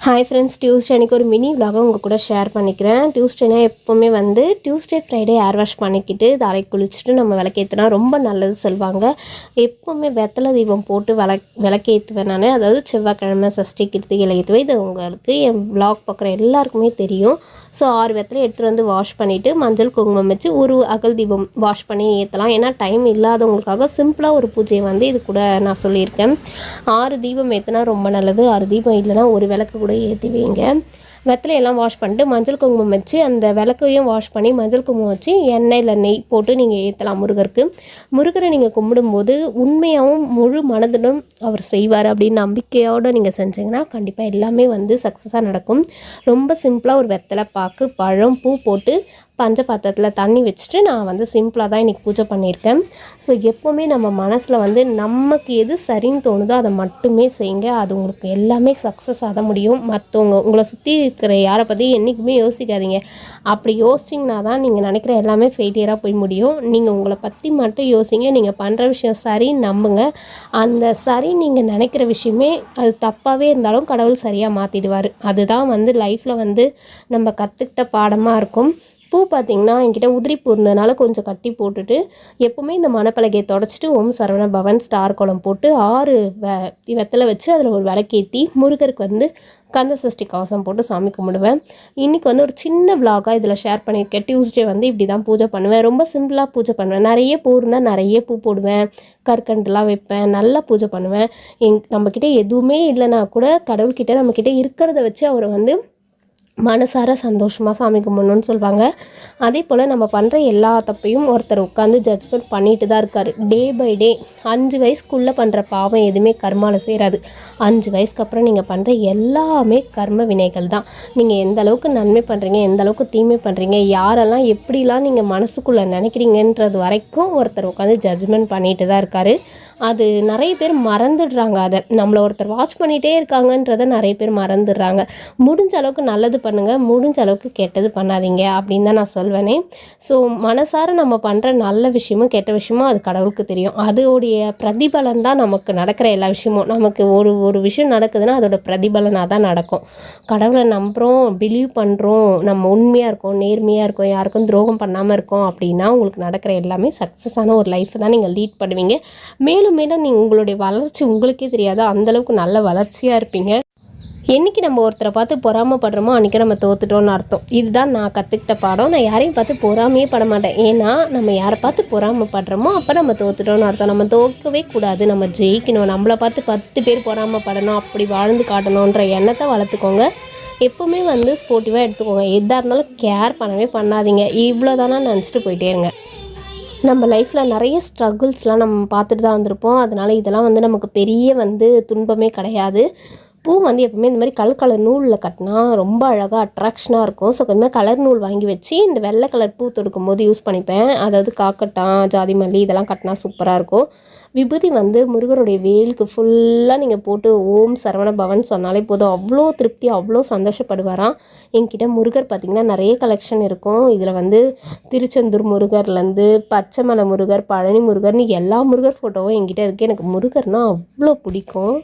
Hi friends Tuesday அன்றைக்கி ஒரு mini விலாகம் உங்கள் கூட ஷேர் பண்ணிக்கிறேன் டியூஸ்டேனா எப்போவுமே வந்து டியூஸ்டே ஃப்ரைடே ஏர் வாஷ் பண்ணிக்கிட்டு தலை குளிச்சுட்டு நம்ம விளக்கேற்றினா ரொம்ப நல்லது சொல்லுவாங்க எப்போவுமே வெத்தலை தீபம் போட்டு விளக் விளக்கேற்றுவேன் நான். அதாவது செவ்வாய்க்கிழமை சஷ்டி கிருத்திகையில் ஏற்றுவேன் இது உங்களுக்கு என் vlog பார்க்குற எல்லாருக்குமே தெரியும். ஸோ ஆறு வெத்தலை எடுத்துகிட்டு வந்து வாஷ் பண்ணிவிட்டு மஞ்சள் குங்குமம் வச்சு ஒரு அகல் தீபம் வாஷ் பண்ணி ஏற்றலாம் ஏன்னா டைம் இல்லாதவங்களுக்காக சிம்பிளாக ஒரு பூஜையை வந்து இது கூட நான் சொல்லியிருக்கேன். ஆறு தீபம் ஏற்றினா ரொம்ப நல்லது. ஆறு தீபம் இல்லைன்னா ஒரு விளக்கு கூட ஏற்றி வைங்க. வெத்தலையெல்லாம் வாஷ் பண்ணிட்டு மஞ்சள் குங்குமம் வச்சு அந்த விளக்கையும் வாஷ் பண்ணி மஞ்சள் குங்குமம் வச்சு எண்ணெயில் நெய் போட்டு நீங்கள் ஏற்றலாம் முருகருக்கு. முருகரை நீங்கள் கும்பிடும்போது உண்மையாகவும் முழு மனதிலும் அவர் செய்வார் அப்படின்னு நம்பிக்கையோடு நீங்கள் செஞ்சீங்கன்னா கண்டிப்பாக எல்லாமே வந்து சக்ஸஸாக நடக்கும். ரொம்ப சிம்பிளாக ஒரு வெத்தலை பாக்கு பழம் பூ போட்டு பஞ்ச பாத்திரத்தில் தண்ணி வச்சுட்டு நான் வந்து சிம்பிளாக தான் இன்றைக்கி பூஜை பண்ணியிருக்கேன். ஸோ எப்போவுமே நம்ம மனசில் வந்து நமக்கு எது சரின்னு தோணுதோ அதை மட்டுமே செய்யுங்க. அது உங்களுக்கு எல்லாமே சக்ஸஸ் ஆக முடியும். மற்றவங்க உங்களை சுற்றி இருக்கிற யாரை பற்றி என்றைக்குமே யோசிக்காதீங்க. அப்படி யோசிச்சிங்கன்னா தான் நீங்கள் நினைக்கிற எல்லாமே ஃபெயிலியராக போய் முடியும். நீங்கள் உங்களை பற்றி மட்டும் யோசிங்க. நீங்கள் பண்ணுற விஷயம் சரின்னு நம்புங்க. அந்த சரி நீங்கள் நினைக்கிற விஷயமே அது தப்பாகவே இருந்தாலும் கடவுள் சரியாக மாற்றிடுவார் அதுதான் வந்து லைஃப்பில் வந்து நம்ம கற்றுக்கிட்ட பாடமாக இருக்கும். பூ பார்த்திங்கன்னா என்கிட்ட உதிரி பூ இருந்ததுனால கொஞ்சம் கட்டி போட்டுட்டு எப்போவுமே இந்த மணப்பலகையை தொடச்சிட்டு ஓம் சரவண பவன் ஸ்டார் குளம் போட்டு ஆறு வெ வெத்தலை வச்சு அதில் ஒரு விளக்கேற்றி முருகருக்கு வந்து கந்த சஷ்டி கவசம் போட்டு சாமி கும்பிடுவேன். இன்றைக்கி வந்து ஒரு சின்ன விலாகாக இதில் ஷேர் பண்ணியிருக்கேன் டியூஸ்டே வந்து இப்படி தான் பூஜை பண்ணுவேன். ரொம்ப சிம்பிளாக பூஜை பண்ணுவேன். நிறைய பூ இருந்தால் நிறைய பூ போடுவேன். கற்கண்டுலாம் வைப்பேன். நல்லா பூஜை பண்ணுவேன். எங் நம்மக்கிட்ட எதுவுமே இல்லைனா கூட கடவுள்கிட்ட நம்மக்கிட்ட இருக்கிறத வச்சு அவரை வந்து மனசார சந்தோஷமாக சாமி கும்பிடணும்னு சொல்லுவாங்க அதே போல் நம்ம பண்ணுற எல்லா தப்பையும் ஒருத்தர் உட்காந்து ஜட்ஜ்மெண்ட் பண்ணிட்டு தான் இருக்கார். டே பை டே அஞ்சு வயசுக்குள்ளே பண்ணுற பாவம் எதுவுமே கர்மாவில் செய்கிறாது அஞ்சு வயசுக்கு அப்புறம் நீங்கள் பண்ணுற எல்லாமே கர்ம வினைகள் தான். நீங்கள் எந்த அளவுக்கு நன்மை பண்ணுறீங்க எந்த அளவுக்கு தீமை பண்ணுறீங்க யாரெல்லாம் எப்படிலாம் நீங்கள் மனசுக்குள்ளே நினைக்கிறீங்கன்றது வரைக்கும் ஒருத்தர் உட்காந்து ஜட்ஜ்மெண்ட் பண்ணிட்டு தான் இருக்கார். அது நிறைய பேர் மறந்துடுறாங்க. அதை நம்மளை ஒருத்தர் வாட்ச் பண்ணிகிட்டே இருக்காங்கன்றதை நிறைய பேர் மறந்துடுறாங்க. முடிஞ்ச அளவுக்கு நல்லது பண்ணுங்கள் முடிஞ்ச அளவுக்கு கெட்டது பண்ணாதீங்க அப்படின்னு தான் நான் சொல்வேனே. ஸோ மனசார நம்ம பண்ணுற நல்ல விஷயமும் கெட்ட விஷயமும் அது கடவுளுக்கு தெரியும். அதோடைய பிரதிபலன் தான் நமக்கு நடக்கிற எல்லா விஷயமும். நமக்கு ஒரு ஒரு விஷயம் நடக்குதுன்னா அதோட பிரதிபலனாக தான் நடக்கும். கடவுளை நம்புகிறோம் பிலீவ் பண்ணுறோம் நம்ம உண்மையாக இருக்கோம் நேர்மையாக இருக்கோம் யாருக்கும் துரோகம் பண்ணாமல் இருக்கோம் அப்படின்னா உங்களுக்கு நடக்கிற எல்லாமே சக்ஸஸான ஒரு லைஃப்பை தான் நீங்கள் லீட் பண்ணுவீங்க. மேலும் மேலும் நீங்கள் உங்களுடைய வளர்ச்சி உங்களுக்கே தெரியாது. அந்தளவுக்கு நல்ல வளர்ச்சியாக இருப்பீங்க. என்றைக்கு நம்ம ஒருத்தரை பார்த்து பொறாமப்படுறோமோ அன்றைக்கி நம்ம தோத்துட்டோம்னு அர்த்தம். இதுதான் நான் கற்றுக்கிட்ட பாடம். நான் யாரையும் பார்த்து பொறாமையே பட மாட்டேன். ஏன்னா நம்ம யாரை பார்த்து பொறாமப்படுறோமோ அப்போ நம்ம தோத்துட்டோம்னு அர்த்தம். நம்ம தோக்கவே கூடாது. நம்ம ஜெயிக்கணும். நம்மளை பார்த்து பத்து பேர் பொறாமப்படணும். அப்படி வாழ்ந்து காட்டணுன்ற எண்ணத்தை வளர்த்துக்கோங்க. எப்போவுமே வந்து ஸ்போர்ட்டிவாக எடுத்துக்கோங்க. எதாக இருந்தாலும் கேர் பண்ணவே பண்ணாதீங்க. இவ்வளோ தானே நினச்சிட்டு போயிட்டே இருங்க. நம்ம லைஃப்பில் நிறைய ஸ்ட்ரகிள்ஸ்லாம் நம்ம பார்த்துட்டு தான் வந்திருப்போம். அதனால் இதெல்லாம் வந்து நமக்கு பெரிய வந்து துன்பமே கிடையாது. பூ வந்து எப்பவுமே இந்த மாதிரி கலர் கலர் நூலில் கட்டினா ரொம்ப அழகாக அட்ராக்ஷனாக இருக்கும். ஸோ கொஞ்சமாக கலர் நூல் வாங்கி வச்சு இந்த வெள்ளை கலர் பூ தொடுக்கும் போது யூஸ் பண்ணிப்பேன். அதாவது காக்கட்டான் ஜாதி மல்லி இதெல்லாம் கட்டினா சூப்பராக இருக்கும். விபூதி வந்து முருகருடைய வேலுக்கு ஃபுல்லாக நீங்கள் போட்டு ஓம் சரவண பவன் சொன்னாலே போதும். அவ்வளோ திருப்தி அவ்வளோ சந்தோஷப்படுவாராம். என்கிட்ட முருகர் பார்த்திங்கன்னா நிறைய கலெக்ஷன் இருக்கும். இதில் வந்து திருச்செந்தூர் முருகர்லேருந்து பச்சைமலை முருகர் பழனி முருகர்னு எல்லா முருகர் ஃபோட்டோவும் என்கிட்ட இருக்குது எனக்கு முருகர்னால் அவ்வளோ பிடிக்கும்.